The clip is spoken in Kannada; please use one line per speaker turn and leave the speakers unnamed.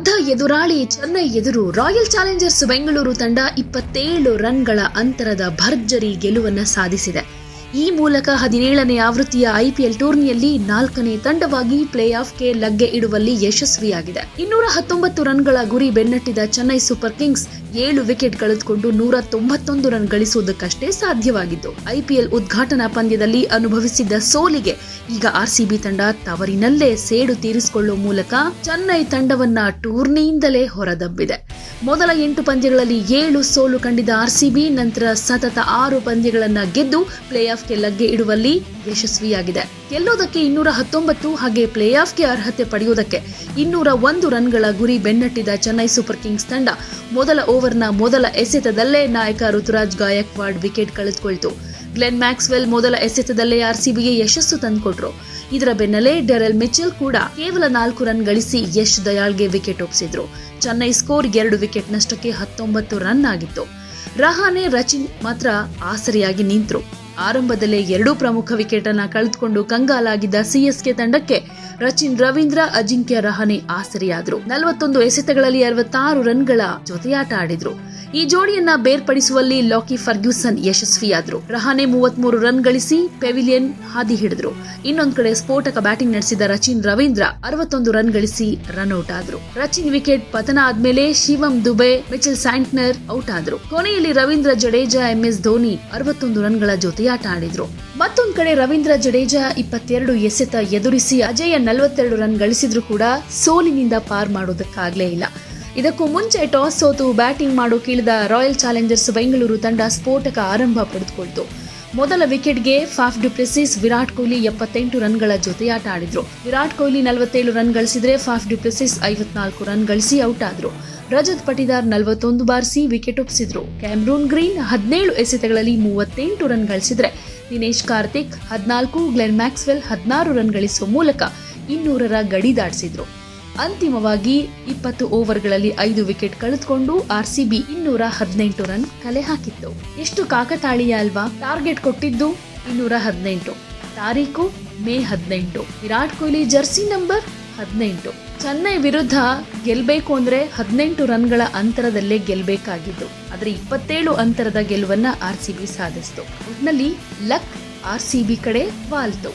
ಬದ್ಧ ಎದುರಾಳಿ ಚೆನ್ನೈ ಎದುರು ರಾಯಲ್ ಚಾಲೆಂಜರ್ಸ್ ಬೆಂಗಳೂರು ತಂಡ ಇಪ್ಪತ್ತೇಳು ರನ್ಗಳ ಅಂತರದ ಭರ್ಜರಿ ಗೆಲುವನ್ನ ಸಾಧಿಸಿದೆ. ಈ ಮೂಲಕ ಹದಿನೇಳನೇ ಆವೃತ್ತಿಯ ಐಪಿಎಲ್ ಟೂರ್ನಿಯಲ್ಲಿ ನಾಲ್ಕನೇ ತಂಡವಾಗಿ ಪ್ಲೇ ಆಫ್ಗೆ ಲಗ್ಗೆ ಇಡುವಲ್ಲಿ ಯಶಸ್ವಿಯಾಗಿದೆ. ಇನ್ನೂರ ಹತ್ತೊಂಬತ್ತು ರನ್ಗಳ ಗುರಿ ಬೆನ್ನಟ್ಟಿದ ಚೆನ್ನೈ ಸೂಪರ್ ಕಿಂಗ್ಸ್ ಏಳು ವಿಕೆಟ್ ಕಳೆದುಕೊಂಡು ನೂರ ತೊಂಬತ್ತೊಂದು ರನ್ ಗಳಿಸುವುದಕ್ಕಷ್ಟೇ ಸಾಧ್ಯವಾಗಿತ್ತು. ಐಪಿಎಲ್ ಉದ್ಘಾಟನಾ ಪಂದ್ಯದಲ್ಲಿ ಅನುಭವಿಸಿದ್ದ ಸೋಲಿಗೆ ಈಗ ಆರ್ಸಿಬಿ ತಂಡ ತವರಿನಲ್ಲೇ ಸೇಡು ತೀರಿಸಿಕೊಳ್ಳುವ ಮೂಲಕ ಚೆನ್ನೈ ತಂಡವನ್ನ ಟೂರ್ನಿಯಿಂದಲೇ ಹೊರದಬ್ಬಿದೆ. ಮೊದಲ ಎಂಟು ಪಂದ್ಯಗಳಲ್ಲಿ ಏಳು ಸೋಲು ಕಂಡಿದ್ದ ಆರ್ಸಿಬಿ, ನಂತರ ಸತತ ಆರು ಪಂದ್ಯಗಳನ್ನು ಗೆದ್ದು ಪ್ಲೇ ಆಫ್ಗೆ ಲಗ್ಗೆ ಇಡುವಲ್ಲಿ ಯಶಸ್ವಿಯಾಗಿದೆ. ಗೆಲ್ಲೋದಕ್ಕೆ ಇನ್ನೂರ ಹತ್ತೊಂಬತ್ತು ಹಾಗೆ ಪ್ಲೇ ಆಫ್ಗೆ ಅರ್ಹತೆ ಪಡೆಯುವುದಕ್ಕೆ ಇನ್ನೂರ ಒಂದು ರನ್ಗಳ ಗುರಿ ಬೆನ್ನಟ್ಟಿದ ಚೆನ್ನೈ ಸೂಪರ್ ಕಿಂಗ್ಸ್ ತಂಡ ಮೊದಲ ಓವರ್ನ ಮೊದಲ ಎಸೆತದಲ್ಲೇ ನಾಯಕ ಋತುರಾಜ್ ಗಾಯಕ್ವಾಡ್ ವಿಕೆಟ್ ಕಳೆದುಕೊಳ್ತು. ಗ್ಲೆನ್ ಮ್ಯಾಕ್ಸ್ವೆಲ್ ಮೊದಲ ಎಸೆತದಲ್ಲೇ ಆರ್ಸಿಬಿಗೆ ಯಶಸ್ಸು ತಂದುಕೊಟ್ರು. ಇದರ ಬೆನ್ನಲ್ಲೇ ಡೆರೆಲ್ ಮಿಚೆಲ್ ಕೂಡ ಕೇವಲ ನಾಲ್ಕು ರನ್ ಗಳಿಸಿ ಯಶ್ ದಯಾಳ್ಗೆ ವಿಕೆಟ್ ಒಪ್ಪಿಸಿದ್ರು ಚೆನ್ನೈ ಸ್ಕೋರ್ ಎರಡು ವಿಕೆಟ್ ನಷ್ಟಕ್ಕೆ ಹತ್ತೊಂಬತ್ತು ರನ್ ಆಗಿತ್ತು. ರಹಾನೆ ರಚಿನ್ ಮಾತ್ರ ಆಸರಿಯಾಗಿ ನಿಂತರು. ಆರಂಭದಲ್ಲೇ ಎರಡೂ ಪ್ರಮುಖ ವಿಕೆಟ್ ಅನ್ನ ಕಳೆದುಕೊಂಡು ಕಂಗಾಲಾಗಿದ್ದ ಸಿಎಸ್ಕೆ ತಂಡಕ್ಕೆ ರಚಿನ್, ರವೀಂದ್ರ, ಅಜಿಂಕ್ಯ ರಹಾನೆ ಆಸರಿಯಾದರು. ನಲವತ್ತೊಂದು ಎಸೆತಗಳಲ್ಲಿ ಅರವತ್ತಾರು ರನ್ಗಳ ಜೊತೆಯಾಟ ಆಡಿದ್ರು. ಈ ಜೋಡಿಯನ್ನ ಬೇರ್ಪಡಿಸುವಲ್ಲಿ ಲಾಕಿ ಫರ್ಗ್ಯೂಸನ್ ಯಶಸ್ವಿಯಾದ್ರು. ರಹಾನೆ ಮೂವತ್ಮೂರು ರನ್ ಗಳಿಸಿ ಪೆವಿಲಿಯನ್ ಹಾದಿ ಹಿಡಿದ್ರು. ಇನ್ನೊಂದು ಕಡೆ ಸ್ಫೋಟಕ ಬ್ಯಾಟಿಂಗ್ ನಡೆಸಿದ ರಚಿನ್ ರವೀಂದ್ರ ಅರವತ್ತೊಂದು ರನ್ ಗಳಿಸಿ ರನ್ ಔಟ್ ಆದ್ರು. ರಚಿನ್ ವಿಕೆಟ್ ಪತನ ಆದ್ಮೇಲೆ Shivam Dube, Mitchell Santner out ಆದ್ರು. ಕೊನೆಯಲ್ಲಿ ರವೀಂದ್ರ ಜಡೇಜಾ, ಎಂಎಸ್ ಧೋನಿ ಅರವತ್ತೊಂದು ರನ್ಗಳ ಜೊತೆಯಾಟ ಆಡಿದ್ರು. ಮತ್ತೊಂದು ಕಡೆ ರವೀಂದ್ರ ಜಡೇಜಾ ಇಪ್ಪತ್ತೆರಡು ಎಸೆತ ಎದುರಿಸಿ ಅಜಯ ನಲವತ್ತೆರಡು ರನ್ ಗಳಿಸಿದ್ರು ಕೂಡ ಸೋಲಿನಿಂದ ಪಾರ್ ಮಾಡೋದಕ್ಕಾಗ್ಲೇ ಇಲ್ಲ. ಇದಕ್ಕೂ ಮುಂಚೆ ಟಾಸ್ ಸೋತು ಬ್ಯಾಟಿಂಗ್ ಮಾಡೋಕಿಳಿದ ರಾಯಲ್ ಚಾಲೆಂಜರ್ಸ್ ಬೆಂಗಳೂರು ತಂಡ ಸ್ಫೋಟಕ ಆರಂಭ ಪಡೆದುಕೊಳ್ತು. ಮೊದಲ ವಿಕೆಟ್ಗೆ Faf du Plessis Virat Kohli ಎಪ್ಪತ್ತೆಂಟು ರನ್ಗಳ ಆಟ ಆಡಿದ್ರು. ವಿರಾಟ್ ಕೊಹ್ಲಿ ನಲವತ್ತೇಳು ರನ್ ಗಳಿಸಿದ್ರೆ ಫಾಫ್ ಡುಪ್ಲೆಸಿಸ್ ಐವತ್ನಾಲ್ಕು ರನ್ ಗಳಿಸಿ ಔಟ್ ಆದ್ರು. ರಜತ್ ಪಟಿದಾರ್ ನಲವತ್ತೊಂದು ಬಾರಿಸಿ ವಿಕೆಟ್ ಒಪ್ಪಿಸಿದ್ರು. ಕ್ಯಾಮ್ರೂನ್ ಗ್ರೀನ್ ಹದಿನೇಳು ಎಸೆತಗಳಲ್ಲಿ ಮೂವತ್ತೆಂಟು ರನ್ ಗಳಿಸಿದ್ರೆ. ದಿನೇಶ್ ಕಾರ್ತಿಕ್ ಹದಿನಾಲ್ಕು, ಗ್ಲೆನ್ ಮ್ಯಾಕ್ಸ್ವೆಲ್ ಹದಿನಾರು ರನ್ ಗಳಿಸುವ ಮೂಲಕ ಇನ್ನೂರರ ಗಡಿ ದಾಟಿಸಿದ್ರು. ಅಂತಿಮವಾಗಿ ಇಪ್ಪತ್ತು ಓವರ್ಗಳಲ್ಲಿ ಐದು ವಿಕೆಟ್ ಕಳೆದುಕೊಂಡು ಆರ್ಸಿಬಿ ಇನ್ನೂರ ಹದಿನೆಂಟು ರನ್ ಕಲೆ ಹಾಕಿತ್ತು. ಎಷ್ಟು ಕಾಕತಾಳೀಯ ಅಲ್ವಾ? ಟಾರ್ಗೆಟ್ ಕೊಟ್ಟಿದ್ದು ಇನ್ನೂರ ಹದಿನೆಂಟು. ತಾರೀಕು ಮೇ ಹದಿನೆಂಟು. ವಿರಾಟ್ ಕೊಹ್ಲಿ ಜರ್ಸಿ ನಂಬರ್ ಹದಿನೆಂಟು. ಚೆನ್ನೈ ವಿರುದ್ಧ ಗೆಲ್ಬೇಕು ಅಂದ್ರೆ ಹದಿನೆಂಟು ರನ್ಗಳ ಅಂತರದಲ್ಲೇ ಗೆಲ್ಬೇಕಾಗಿದ್ದು, ಆದ್ರೆ ಇಪ್ಪತ್ತೇಳು ಅಂತರದ ಗೆಲುವನ್ನ ಆರ್ಸಿಬಿ ಸಾಧಿಸಿತು. ಒಟ್ನಲ್ಲಿ ಲಕ್ ಆರ್ ಸಿಬಿ ಕಡೆ ವಾಲ್ತು.